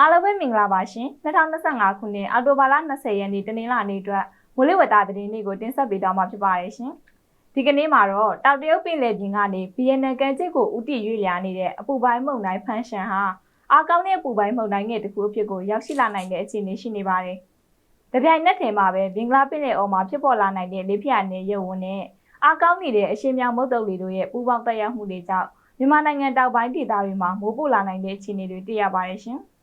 အားလုံးပဲမင်္ဂလာပါရှင်2025ခုနှစ်အောက်တိုဘာလ20ရက်နေ့တနင်္လာနေ့အတွက်မိုးလေဝသသတင်းလေးကိုတင်ဆက်ပေးသွားမှာဖြစ်ပါတယ်ရှင်ဒီကနေ့မှာတော့တောက်တရုတ်ပင်လယ်ပြင်ကနေ BNN ကန်ကျစ်ကိုဥတီရွေ့လျာနေတဲ့အပူပိုင်းမုန်တိုင်းဖန်ရှန်ဟာအားကောင်းတဲ့အပူပိုင်းမုန်တိုင်းငယ်တစ်ခုအဖြစ်ကိုရောက်ရှိလာနိုင်တဲ့အခြေအနေရှိနေပါတယ်။တပြိုင်နက်တည်းမှာပဲဘင်္ဂလားပင်လယ်အော်မှာဖြစ်ပေါ်လာနိုင်တဲ့လေပြင်းနဲ့ရုပ်ဝင်နဲ့အားကောင်းနေတဲ့အရှေ့မြောက်မုတ်တုပ်တွေတို့ရဲ့ပူပေါင်းတက်ရောက်မှုတွေကြောင့်မြန်မာနိုင်ငံတောက်ပိုင်းဒေသတွေမှာမိုးပိုလာနိုင်တဲ့အခြေအနေတွေတွေ့ရပါတယ်ရှင်။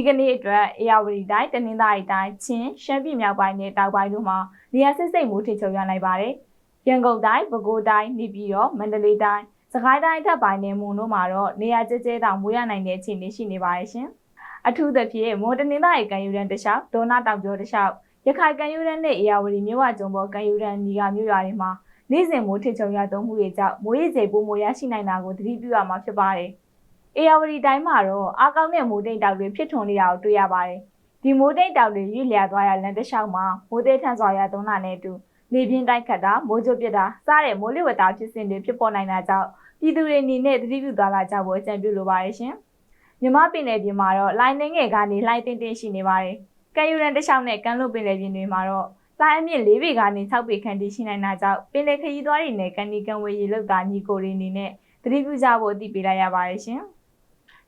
ဒီကနေ့အတွက်အေရဝတီတိုင်းတနင်္သာရီတိုင်းချင်းရှမ်းပြည်မြောက်ပိုင်းနဲ့တောက်ပိုင်းတို့မှာနေရာစစ်စိတ်မိုးထစ်ချုပ်ရနိုင်ပါတယ်။ရန်ကုန်တိုင်းပဲခူးတိုင်းနေပြည်တော်မန္တလေးတိုင်းစကိုင်းတိုင်းထပ်ပိုင်းနဲ့မွန်တို့မှာတော့နေရာကျကျတောင်မိုးရနိုင်တဲ့အခြေအနေရှိနေပါတယ်ရှင်။အထူးသဖြင့်မိုးတနင်္သာရီကံယူရန်တလျှောက်ဒေါနာတောင်ကျော်တလျှောက်ရခိုင်ကံယူရန်နဲ့အေရဝတီမြို့ဝကျုံပေါ်ကံယူရန်ညီကမြို့ရွာတွေမှာနေ့စဉ်မိုးထစ်ချုံရသုံးမှုတွေကြောင့်မိုးရေချိန်ပိုမိုရရှိနိုင်တာကိုသတိပြုရမှာဖြစ်ပါတယ်။ အေယာဝတီတိုင်းမှာတော့အားကောင်းတဲ့မိုးတိတ်တောက်တွေဖြစ်ထွန်းနေတာကိုတွေ့ရပါတယ်။ဒီမိုးတိတ်တောက်တွေရွေ့လျာသွားရလမ်းတစ်လျှောက်မှာမိုးသေးထန်စွာရသုံးတာနဲ့အတူလေပြင်းတိုက်ခတ်တာမိုးကြိုးပစ်တာစတဲ့မိုးလေဝသဖြစ်စဉ်တွေဖြစ်ပေါ်နိုင်တာကြောင့်ပြည်သူတွေအနေနဲ့သတိပြုသွားလာကြဖို့အကြံပြုလိုပါတယ်ရှင်။မြမပင်လယ်ပြင်မှာတော့လိုင်းနှင်းငယ်ကနေလှိုင်းတင်းတင်းရှိနေပါတယ်။ကံယူရန်တစ်လျှောက်နဲ့ကမ်းလွတ်ပင်လယ်ပြင်တွေမှာတော့လိုင်းအမြင့်၄ပေကနေ6ပေခန့်ထိရှိနိုင်တာကြောင့်ပင်လယ်ခရီးသွားတွေနဲ့ကန်ဒီကန်ဝေးရေလောက်တာညီကိုတွေအနေနဲ့သတိပြုကြဖို့အသိပေးလိုက်ရပါတယ်ရှင်။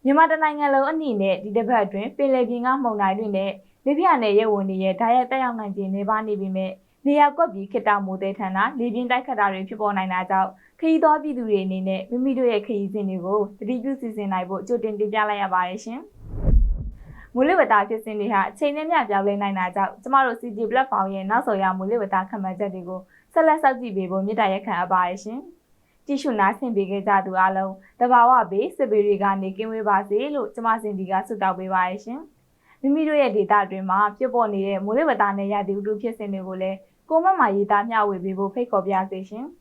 မြန်မာတနိုင်ငံလုံးအနည်းနဲ့ဒီတစ်ပတ်အတွင်းပင်လယ်ပြင်ကမှုန်တိုင်းတွေနဲ့လေပြင်းနဲ့ရဲဝင်တွေရဲ့ဓာတ်ရိုက်တက်ရောက်နိုင်ခြင်းနေပါနေပြီမဲ့နေရာကွက်ပြီးခိတမိုးတဲ့ထန်တာလေပြင်းတိုက်ခတ်တာတွေဖြစ်ပေါ်နိုင်တာကြောင့်ခရီးသွားပြည်သူတွေအနေနဲ့မိမိတို့ရဲ့ခရီးစဉ်တွေကိုသတိပြုစီစဉ်နိုင်ဖို့ကြိုတင်တင်ပြလိုက်ရပါတယ်ရှင်။မူလဝတ္တဖြစ်စဉ်တွေဟာအချိန်နဲ့မျှပြောင်းလဲနိုင်တာကြောင့်ကျမတို့ CG platform ရဲ့နောက်ဆုံးရမူလဝတ္တခံမှန်းချက်တွေကိုဆက်လက်စောင့်ကြည့်ပေးဖို့မြစ်တာရက်ခံအပ်ပါတယ်ရှင်။ ကြည့်ရှုနားဆင်ပေးကြကြသူအားလုံးတဘာဝဘေးစစ်ဘေးတွေကနေကင်းဝေးပါစေလို့ကျမစင်ဒီကဆုတောင်းပေးပါရရှင်။မိမိတို့ရဲ့ဒေတာအတွင်းမှာဖြစ်ပေါ်နေတဲ့မူလဝတ္တနဲ့ရည်တည်ဥတုဖြစ်စဉ်တွေကိုလည်းကိုမမရေးသားမျှဝေပေးဖို့ဖိတ်ခေါ်ပါရစေရှင်။